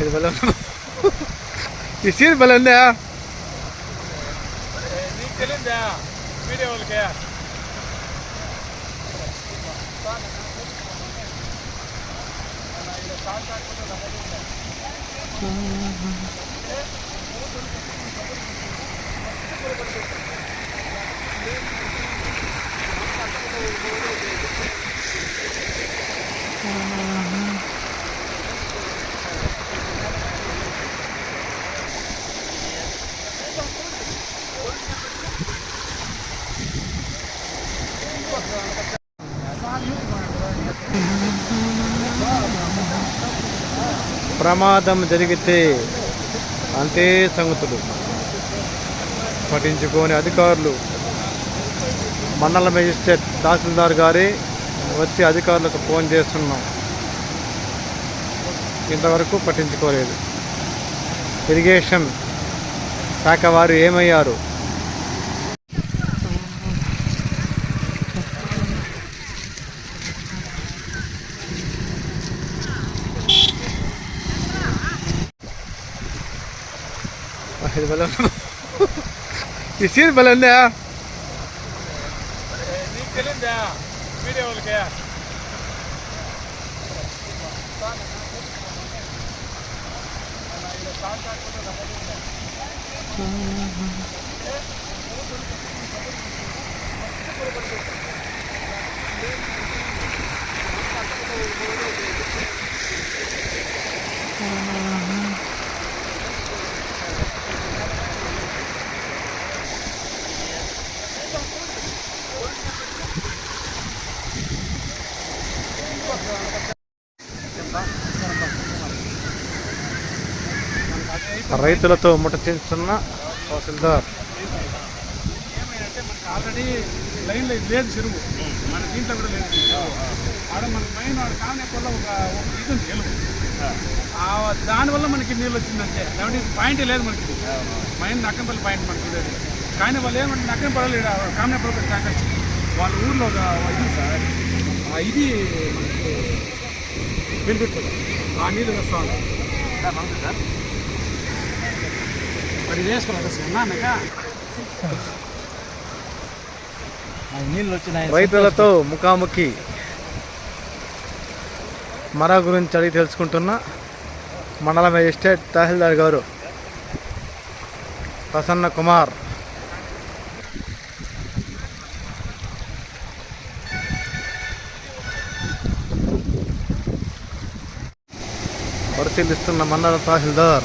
ఇది భలే ఉంది. ఈ సీన్ భలే ప్రమాదం జరిగితే అంతే సంగతులు. పఠించుకొని అధికారులు మండల మేజిస్ట్రేట్ తహసీల్దార్ గారి వచ్చి అధికారులకు ఫోన్ చేస్తున్నాం. ఇంతవరకు పట్టించుకోలేదు. ఇరిగేషన్ శాఖ వారు ఏమయ్యారు? இது ಬಲ ಈ ಸೀರ್ ಬಲ ಅಂದೆ ನೀ ಕಲಿಂದ ವಿಡಿಯೋ ಒಳಗೆ Thank you. రైతులతో ముఠ చేస్తున్న తహసీల్దార్. ఏమైందంటే మనకి ఆల్రెడీ లైన్లో ఇది లేదు చెరువు. మన దీంట్లో కూడా లేదు. ఆడ మన మెయిన్ ఆడ కానే వల్ల ఒక ఒక ఇది దానివల్ల మనకి నీళ్ళు వచ్చిందంటే కాబట్టి పాయింట్ లేదు మనకి. మెయిన్ నక్కంపల్లి పాయింట్ మనకి అది. కానీ వాళ్ళు ఏమంటే నక్కంపల్లి కామనేపల్లి శాఖ వాళ్ళ ఊర్లో ఒక ఇది సార్. ఆ ఇది బెనిఫిట్ ఆ నీళ్ళు వస్తా. సార్ మరి వేసుకోవాలి సార్ అన్నాక నీళ్ళు వచ్చినాయి రైతులతో ముఖాముఖి మరా గురించి అడిగి తెలుసుకుంటున్న మండల మెజిస్ట్రేట్ తహసీల్దార్ గారు ప్రసన్న కుమార్. పరిశీలిస్తున్న మండల తహసీల్దార్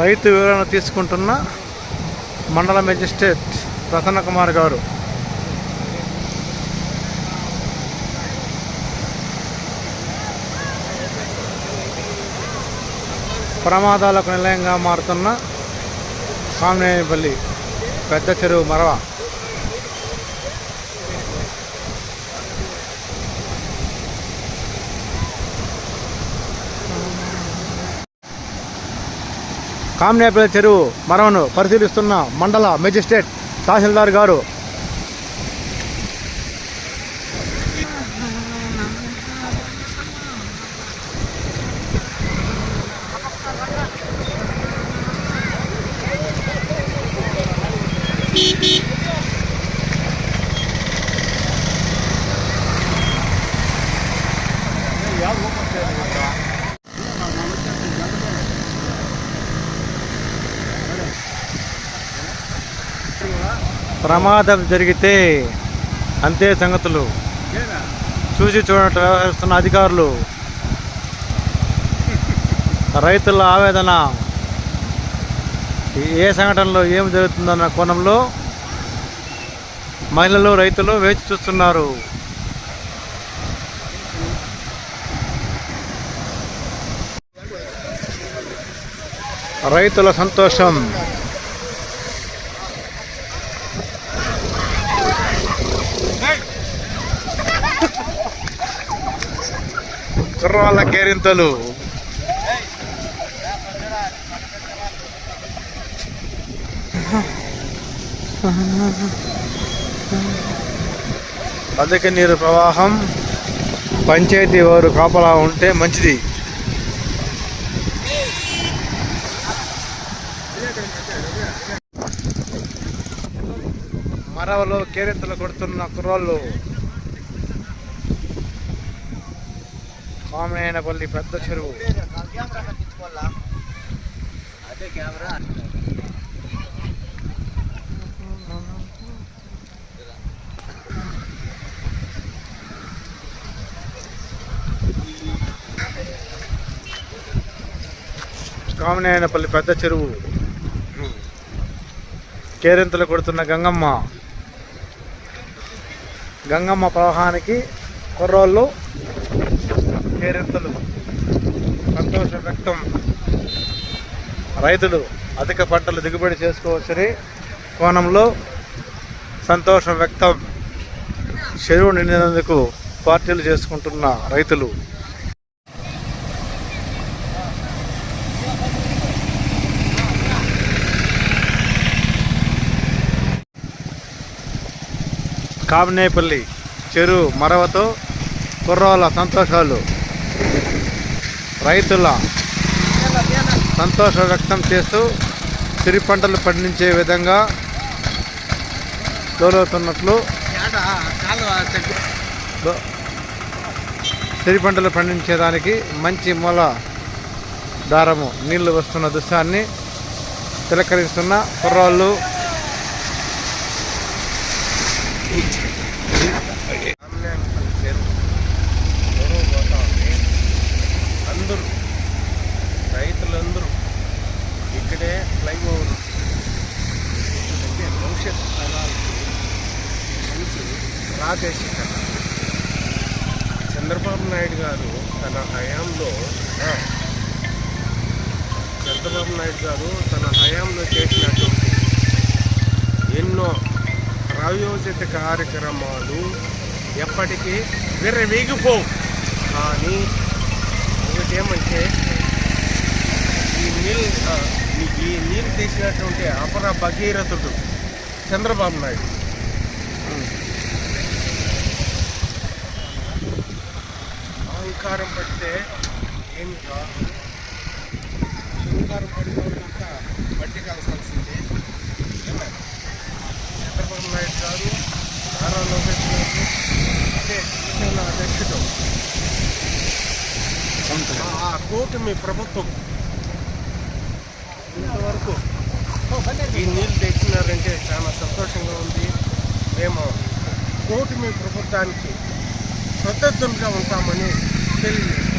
రైతు వివరణ తీసుకుంటున్న మండల మెజిస్ట్రేట్ ప్రసన్న కుమార్ గారు. ప్రమాదాలకు నిలయంగా మారుతున్న సామనేపల్లి పెద్ద చెరువు మరవ కామనేపల్లి చెరువు మరవను పరిశీలిస్తున్న మండల మెజిస్ట్రేట్ తహసీల్దార్ గారు. ప్రమాదం జరిగితే అంతే సంగతులు. చూసి చూడటం వ్యవహరిస్తున్న అధికారులు. రైతుల ఆవేదన. ఏ సంఘటనలో ఏం జరుగుతుందన్న కోణంలో మహిళలు రైతులు వేచి చూస్తున్నారు. రైతుల సంతోషం. కుర్రాళ్ళ కేరింతలు. అధిక నీరు ప్రవాహం పంచాయతీ వారు కాపలా ఉంటే మంచిది. మరవలో కేరింతలు కొడుతున్న కుర్రాళ్ళు. కామనేనపల్లి పెద్ద చెరువు. కామనేనపల్లి పెద్ద చెరువు. కేరింతలు కొడుతున్న గంగమ్మ. గంగమ్మ ప్రవాహానికి కుర్రోళ్ళు కేరింతలు సంతోషం వ్యక్తం. రైతులు అధిక పంటలు దిగుబడి చేసుకోవచ్చని కోణంలో సంతోషం వ్యక్తం. చెరువు నిండినందుకు పార్టీలు చేసుకుంటున్న రైతులు. కామినేపల్లి చెరువు మరవతో కుర్రాళ్ళ సంతోషాలు. రైతుల సంతోష వ్యక్తం చేస్తూ సిరి పంటలు పండించే విధంగా తోలవుతున్నట్లు సిరి పంటలు పండించేదానికి మంచి మూల దారము నీళ్ళు వస్తున్న దృశ్యాన్ని తిలకరిస్తున్న కుర్రాళ్ళు చంద్రబాబు నాయుడు గారు తన హయాంలో చంద్రబాబు నాయుడు గారు తన హయాంలో చేసినటువంటి ఎన్నో ప్రాయోజిత కార్యక్రమాలు ఎప్పటికీ విర్రవీగిపోవు. కానీ ఒకటి ఏమంటే ఈ నీళ్ళు ఈ నీళ్ళు తీసినటువంటి అపర భగీరథుడు చంద్రబాబు నాయుడు. అహంకారం పడితే ఏమి కాదు. అహంకారం పడినోళ్ళంతా బట్టి కలసాల్సిందే చంద్రబాబు నాయుడు గారు నారా లోకేష్ గారు అంటే దేశంలో అధ్యక్షుడు. ఆ- ఆ కూటమి ప్రభుత్వం ఇంతవరకు ఈ నీళ్ళు తెచ్చినారంటే చాలా సంతోషంగా ఉంది. మేము కూటమి ప్రభుత్వానికి కృతజ్ఞులుగా ఉంటామని Philippines.